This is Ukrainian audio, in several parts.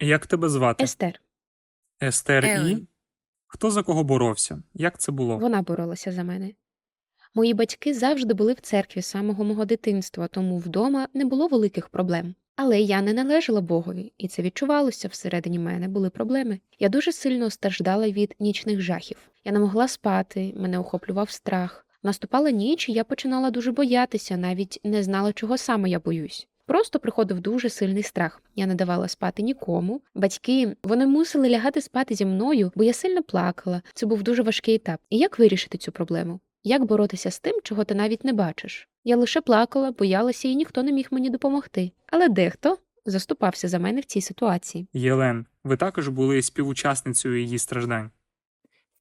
Як тебе звати? Естер. Естер і? Хто за кого боровся? Як це було? Вона боролася за мене. Мої батьки завжди були в церкві з самого мого дитинства, тому вдома не було великих проблем. Але я не належала Богові, і це відчувалося всередині мене були проблеми. Я дуже сильно страждала від нічних жахів. Я не могла спати, мене охоплював страх. Наступала ніч, і я починала дуже боятися, навіть не знала, чого саме я боюсь. Просто приходив дуже сильний страх. Я не давала спати нікому. Батьки вони мусили лягати спати зі мною, бо я сильно плакала. Це був дуже важкий етап. І як вирішити цю проблему? Як боротися з тим, чого ти навіть не бачиш? Я лише плакала, боялася, і ніхто не міг мені допомогти. Але дехто заступався за мене в цій ситуації. Єлен, ви також були співучасницею її страждань.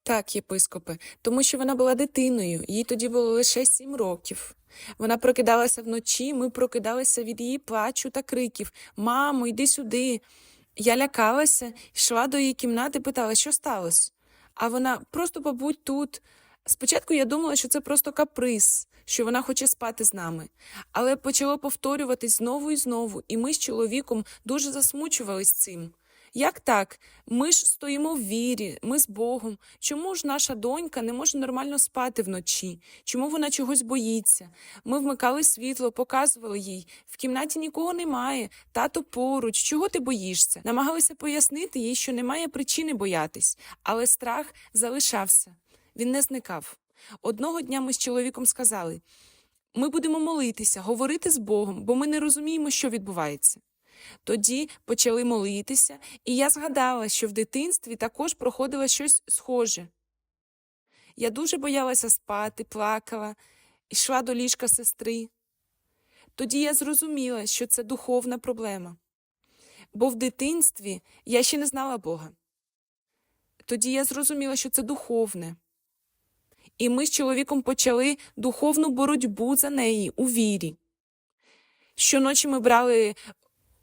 Так, єпископе, тому що вона була дитиною, їй тоді було лише сім років. Вона прокидалася вночі, ми прокидалися від її плачу та криків Мамо, йди сюди. Я лякалася, йшла до її кімнати, питала, що сталося. А вона просто побудь тут. Спочатку я думала, що це просто каприз, що вона хоче спати з нами. Але почало повторюватись знову і знову, і ми з чоловіком дуже засмучувались цим. Як так? Ми ж стоїмо в вірі, ми з Богом. Чому ж наша донька не може нормально спати вночі? Чому вона чогось боїться? Ми вмикали світло, показували їй. В кімнаті нікого немає, тато поруч. Чого ти боїшся? Намагалися пояснити їй, що немає причини боятись, але страх залишався. Він не зникав. Одного дня ми з чоловіком сказали: ми будемо молитися, говорити з Богом, бо ми не розуміємо, що відбувається. Тоді почали молитися, і я згадала, що в дитинстві також проходило щось схоже. Я дуже боялася спати, плакала, йшла до ліжка сестри. Тоді я зрозуміла, що це духовна проблема. Бо в дитинстві я ще не знала Бога. Тоді я зрозуміла, що це духовне. І ми з чоловіком почали духовну боротьбу за неї у вірі. Щоночі ми брали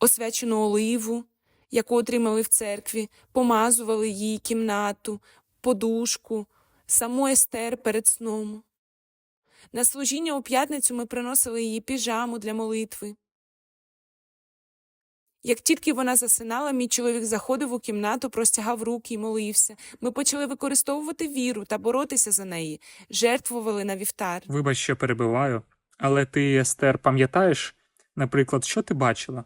освячену оливу, яку отримали в церкві, помазували її кімнату, подушку, саму Естер перед сном. На служіння у п'ятницю ми приносили її піжаму для молитви. Як тільки вона засинала, мій чоловік заходив у кімнату, простягав руки і молився. Ми почали використовувати віру та боротися за неї, жертвували на вівтар. Вибач, що перебиваю, але ти, Естер, пам'ятаєш, наприклад, що ти бачила?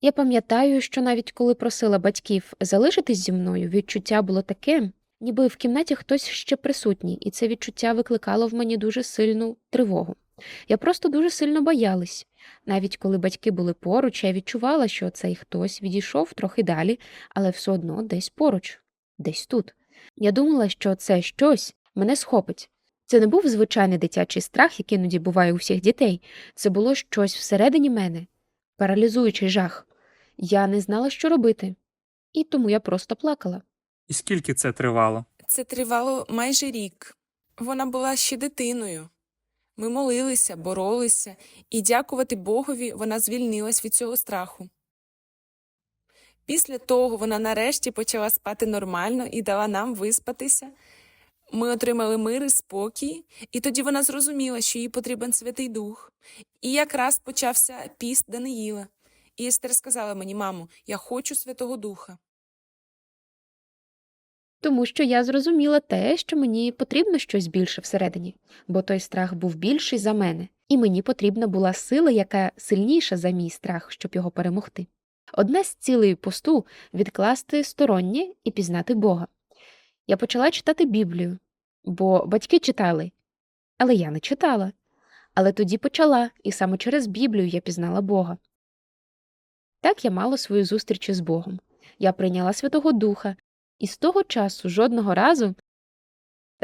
Я пам'ятаю, що навіть коли просила батьків залишитись зі мною, відчуття було таке, ніби в кімнаті хтось ще присутній, і це відчуття викликало в мені дуже сильну тривогу. Я просто дуже сильно боялась. Навіть коли батьки були поруч, я відчувала, що цей хтось відійшов трохи далі, але все одно десь поруч, десь тут. Я думала, що це щось мене схопить. Це не був звичайний дитячий страх, який іноді буває у всіх дітей. Це було щось всередині мене, паралізуючий жах. Я не знала, що робити, і тому я просто плакала. І скільки це тривало? Це тривало майже рік. Вона була ще дитиною. Ми молилися, боролися, і, дякувати Богові, вона звільнилась від цього страху. Після того вона нарешті почала спати нормально і дала нам виспатися. Ми отримали мир і спокій, і тоді вона зрозуміла, що їй потрібен Святий Дух. І якраз почався піст Даниїла. І Естер сказала мені, мамо, я хочу Святого Духа. Тому що я зрозуміла те, що мені потрібно щось більше всередині, бо той страх був більший за мене, і мені потрібна була сила, яка сильніша за мій страх, щоб його перемогти. Одна з цілей посту відкласти стороннє і пізнати Бога. Я почала читати Біблію, бо батьки читали, але я не читала. Але тоді почала, і саме через Біблію я пізнала Бога. Так я мала свою зустріч із Богом. Я прийняла Святого Духа, і з того часу жодного разу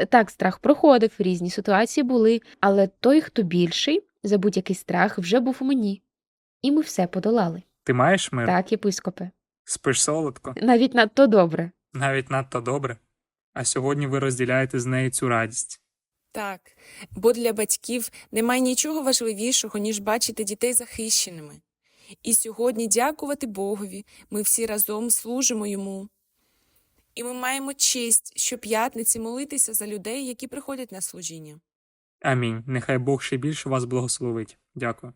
так, страх проходив, різні ситуації були, але той, хто більший, за будь-який страх, вже був у мені. І ми все подолали. Ти маєш мир? Так, єпископе. Спиш солодко? Навіть надто добре. Навіть надто добре. А сьогодні ви розділяєте з нею цю радість. Так, бо для батьків немає нічого важливішого, ніж бачити дітей захищеними. І сьогодні дякувати Богові, ми всі разом служимо йому. І ми маємо честь щоп'ятниці молитися за людей, які приходять на служіння. Амінь. Нехай Бог ще більше вас благословить. Дякую.